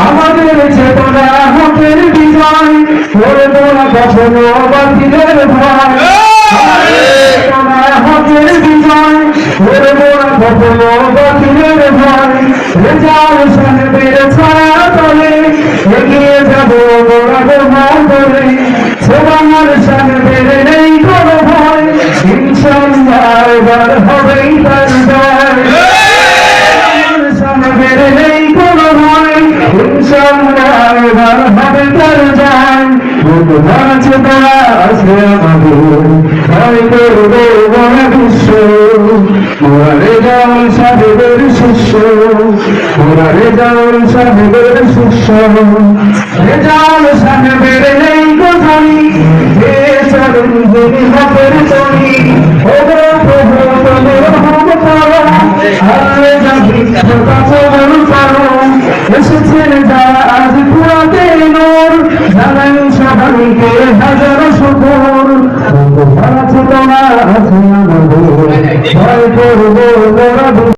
আমাদের চেতনা হকের বিজয় করব না কখনো বাতিলের ভয় চেতনা বিজয় করব না কখনো বাতিলের ভয় সাহেবের ছায়া তলে এগিয়ে যাব মোরা গোমা করে সোবানার সাহেবের নেই কোনো ভয় ইনশাল্লাহ হবেই তার এবার হবে তার জয় ভগবান আছে তারা আছে আমাদের। করবে বড় বিশ্ব। মোরারে যাওয়ার সাহেবের শিষ্য। মোরারে যাওয়ার সাহেবের শিষ্য। রেজাল সাহেবের নেই কোথায় হে চরণ যিনি হকের তরি ও প্রভু ঠিকানা আছে আমাদের হ্যাঁ, হ্যাঁ, ভয় করব